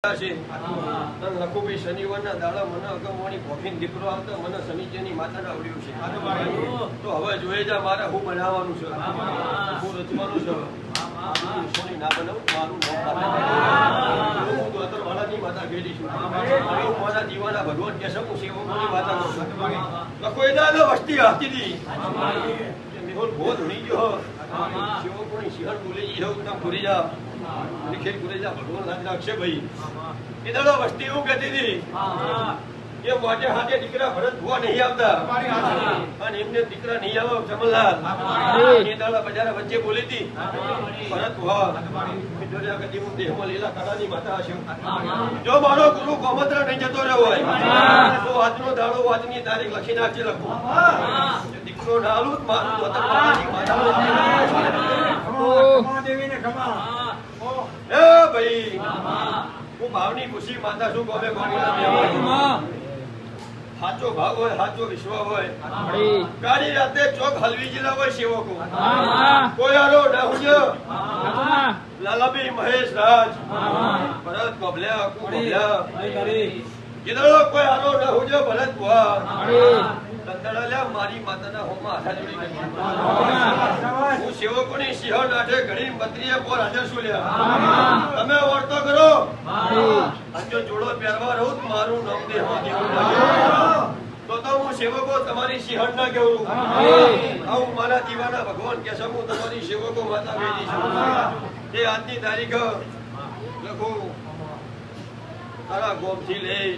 છે. અને લખુભાઈ શનિવારના દાડા મને અગમવાણી કોફીન દીકરો આવતો મને શનિચરની માતા આવડ્યું છે. તો હવે જોઈએ જા મારે હું બનાવવાનું છે? હું રચવાનું છે સોની ના બનાવું મારું નામ હું તો માતા ગયેલી છું. હું મારા દીવાના ભગવાન કે છે હું માતા છું. લખોઈ ના વસ્તી હાથી દી મેહોલ બહુ ધણી ગયો. સેવકોની સિંહણ બોલી ગઈ હું તમે ભૂલી જા નિખિલ ગુરેજા, ભગવાન રાજના અક્ષયભાઈ દાડો વસ્તી એવું કહેતી હતી કે મોટે હાથે દીકરા ભરત ભુવા નહીં આવતા. અને એમને દીકરા નહીં આવે જમલલાલ એ બજાર વચ્ચે બોલી હતી. ભરત ભુવા લીલા કળાની માતા હશે. જો મારો ગુરુ ગોમત્ર નહીં જતો રહ્યો હોય, તો આજનો દાડો આજની તારીખ લખી નાખજે લખો. દીકરો ના આલું મારું માતા એ ભાઈ. હું ભાવની ખુશી માતા છું ગમે. સાચો ભાવ હોય, સાચો વિશ્વ હોય. કાળી રાતે ચોક હલવી જિલ્લા હોય સેવકો. કોયારો હારો લાલાબી મહેશ રાજ. ભરત ગોભલ્યા અકુ ગોભલ્યા ગીદડો કોઈ હારો ના હુંજો, ભરત કુવા દંતડાલ્યા મારી માતાના હોમાં હાથા જોડી સેવકોની સિંહણ નાઠે ઘણી મંત્રીએ પોર હાજર છું લ્યા? તમે વર્તો કરો. અંજો જોડો પહેરવા રહું મારું નામ દેવું તો તો હું સેવકો તમારી સિંહણ ના કેવું આવું મારા દીવાના ભગવાન કે હું તમારી સેવકો માતા વેદી છું. તે આજની તારીખ લખું. તારા ગોમથી લઈ